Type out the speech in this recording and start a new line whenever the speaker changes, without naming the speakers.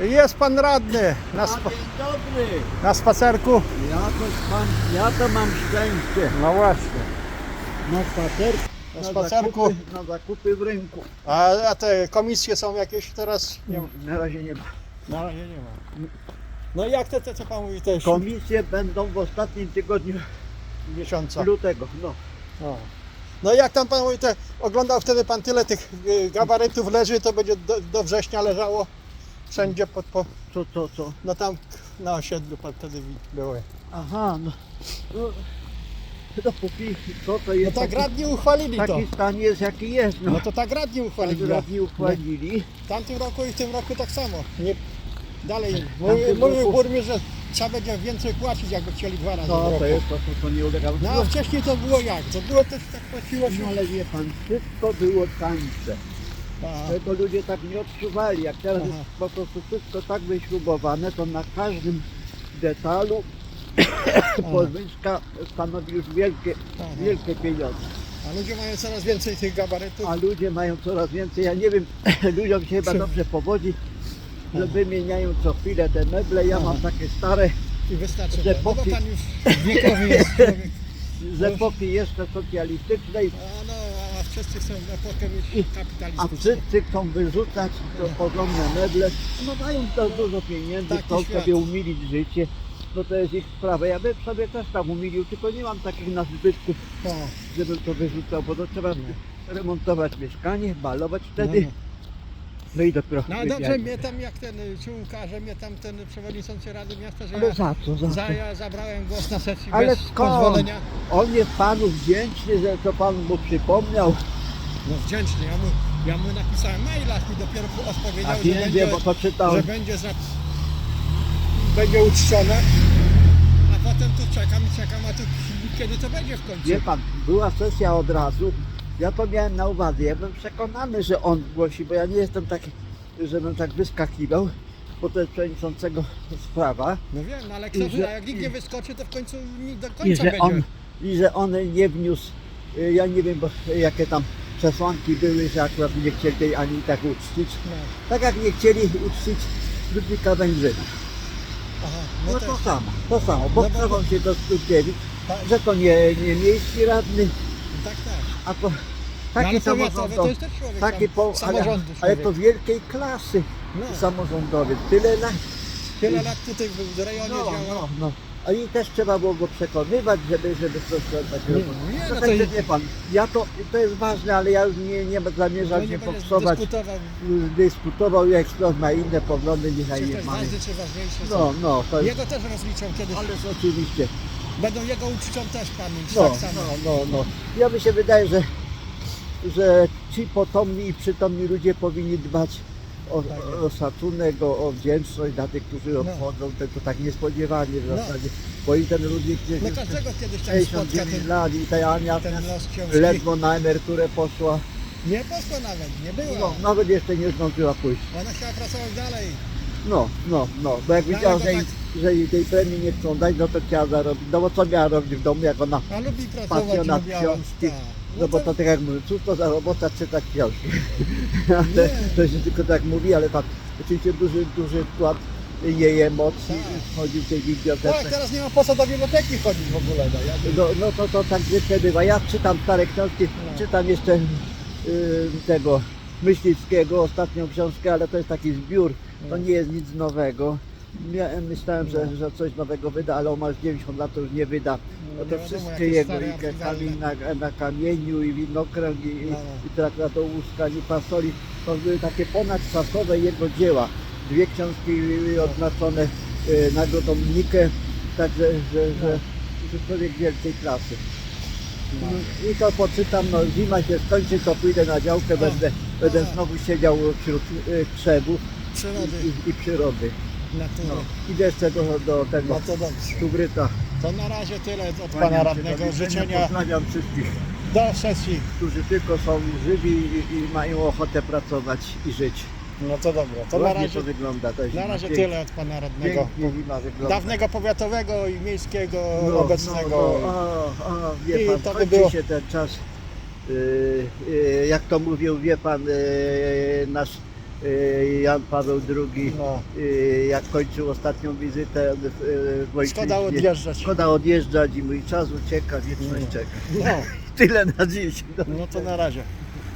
Jest pan radny na, spa-
dzień dobry.
na spacerku.
Ja to, pan, ja to mam szczęście.
No właśnie.
Na spacerku.
Na spacerku.
Zakupy, na zakupy w rynku.
A, a te komisje są jakieś teraz? Nie,
Na razie nie ma.
na razie nie ma. No i jak te, te co pan mówi też
Komisje będą w ostatnim tygodniu
miesiąca?
lutego. No.
No. no i jak tam pan mówi, te, oglądał wtedy pan tyle tych y, gabarytów leży, to będzie do, do września leżało wszędzie pod, po,
Co, co, co?
no tam na osiedlu pan wtedy wi- były.
Aha, no. no dopóki co to
No
jest
tak
taki,
radni uchwalili to.
taki stan jest jaki jest. No.
No to tak radni uchwalili.
tak radni uchwalili.
W tamtym roku i w tym roku tak samo. Nie, dalej,
W
mówił,
tamtym
mówił
roku-
burmistrz, że trzeba będzie więcej płacić, jakby chcieli dwa razy w
No
roku.
to jest to, to, to nie ulega
No a wcześniej to było jak? To było też tak płaciło się.
No ale wie pan, wszystko było tańsze.
A,
Tego ludzie tak nie odczuwali. Jak teraz
Aha.
jest po prostu wszystko tak wyśrubowane, to na każdym detalu podwyżka stanowi już wielkie,
Aha.
wielkie pieniądze.
a ludzie mają coraz więcej tych gabarytów.
A ludzie mają coraz więcej. Ja nie wiem, ludziom się chyba
Czy-
dobrze powodzi, że
Aha.
wymieniają co chwilę te meble. Ja mam
Aha.
takie stare
I wystarczy.
Że.
No pan już wiekowy jest człowiek.
z epoki jeszcze socjalistycznej,
wszyscy chcą mieć
a
kapitalistyczną.
wszyscy chcą wyrzucać to porządne meble. No mają to dużo pieniędzy,
Taki
chcą
świat.
sobie umilić życie. No to jest ich sprawa. Ja bym sobie też tam umilił, tylko nie mam takich nazbytków,
No,
żebym to wyrzucał, bo to trzeba remontować mieszkanie, balować
no,
wtedy.
no.
No i dopiero.
no dobrze, mnie tam jak ten czy ukaże mnie tam ten przewodniczący Rady Miasta, że
Ale
ja,
za co? Za
za,
co?
ja zabrałem głos na sesji
Ale
bez
skąd?
pozwolenia.
On jest panu wdzięczny, że to pan mu przypomniał.
No wdzięczny, ja mu, ja mu napisałem maila, mi dopiero odpowiedział,
A
że będzie,
bo to
że
czytałem.
będzie, za, będzie uczczone. A potem tu czekam i czekam, a tu kiedy to będzie w końcu.
Wie pan, była sesja od razu. Ja to miałem na uwadze. Ja byłem przekonany, że on głosi, bo ja nie jestem taki, żebym tak wyskakiwał, bo to jest przewodniczącego sprawa.
No wiem, no ale
I
a jak nikt nie wyskoczy, to w końcu nie do
I
końca
że,
będzie.
on, I że on nie wniósł, y, ja nie wiem, bo jakie tam przesłanki były, że akurat nie chcieli tej Ani tak uczcić.
No,
Tak jak nie chcieli uczcić Ludwika Węgrzyna.
aha,
No,
no,
to samo, to samo. Bo
No bo-
się do Skurkiewicz,
Tak,
że to nie, nie miejski radny,
tak, tak.
A to
No,
taki
ale to jest też człowiek
Taki po, ale, ale to wielkiej klasy
No,
samorządowy. Tyle lat.
tyle lat tutaj w rejonie
No,
działał.
no, no. A i też trzeba było go przekonywać, żeby, żeby sprostać
Nie,
robotę.
nie,
No
no to
także
jest-
wie pan, ja to, to jest ważne, ale ja już nie, nie zamierzam
No
się
nie
popsować,
dyskutował,
dyskutował, jak ktoś ma inne poglądy, niechaj nie
też
ma. No, no, to jest,
Jego też rozliczą kiedyś.
ależ oczywiście.
Będą jego uczcią też pamięć,
No,
tak samo.
no, no, no. Ja mi się wydaje, że, że ci potomni i przytomni ludzie powinni dbać o,
Tak
o szacunek, o, o wdzięczność dla tych, którzy
No.
odchodzą, tylko tak niespodziewanie w
No.
zasadzie. Bo i ten Ludwik
No
jest
każdego kiedyś tam spotka
69
ten,
lat i ta Ania ledwo na emeryturę poszła.
Nie poszła nawet, nie była.
No, nawet jeszcze nie zdążyła pójść.
Ona chciała pracować dalej.
No, no, no, bo jak
No,
widziała, że,
to
jej, że jej tej premii nie chcą dać, no to chciała zarobić. No bo co miała robić w domu, jak ona
A lubi pracować,
pasjonat książki.
Tak.
No bo to tak jak mówię, cóż to za robota czytać książki. Ale
Nie.
to się tylko tak mówi, ale tam oczywiście duży, duży wkład jej emocji
Tak.
w tej
Tak,
bibliotece.
teraz nie ma po co do biblioteki chodzić w ogóle. No, ja
No, no to, to tak zwykle bywa. Ja czytam stare książki,
No.
czytam jeszcze y, tego Myśliwskiego, ostatnią książkę, ale to jest taki zbiór, to
No.
nie jest nic nowego. Myślałem,
No.
że, że coś nowego wyda, ale on ma już 90 lat, to już nie wyda.
No,
No to wszystkie jego, i kamień na, na kamieniu, i winokręg, i, i,
No.
i traktat o łuskaniu fasoli, to były takie ponadczasowe jego dzieła. Dwie książki odznaczone y, nagrodą Nike, także, że, że, że człowiek wielkiej klasy.
No.
No, I to poczytam, no zima się skończy, to pójdę na działkę, będę, będę
No.
znowu siedział wśród y, krzewów
Przyrody,
i, i, i przyrody.
natury.
No. Idę jeszcze do, do tego
No to dobrze. To na razie tyle od pana radnego. Życzenia
Pozdrawiam wszystkich.
do sesji.
którzy tylko są żywi i, i mają ochotę pracować i żyć.
No to dobra. To na razie,
to wygląda. To
na razie
pięknie,
tyle od pana radnego. Dawnego powiatowego i miejskiego
No,
obecnego.
No, no, o, o, wie
I
pan,
to by było-
się ten czas. Yy, yy, jak to mówił, wie pan, yy, nasz Jan Paweł II,
No.
y, jak kończył ostatnią wizytę w, y, w Ojczyźnie.
Szkoda odjeżdżać.
Szkoda odjeżdżać i mój czas ucieka, wieczność
No.
czeka.
No,
Tyle na dziś.
no to na razie.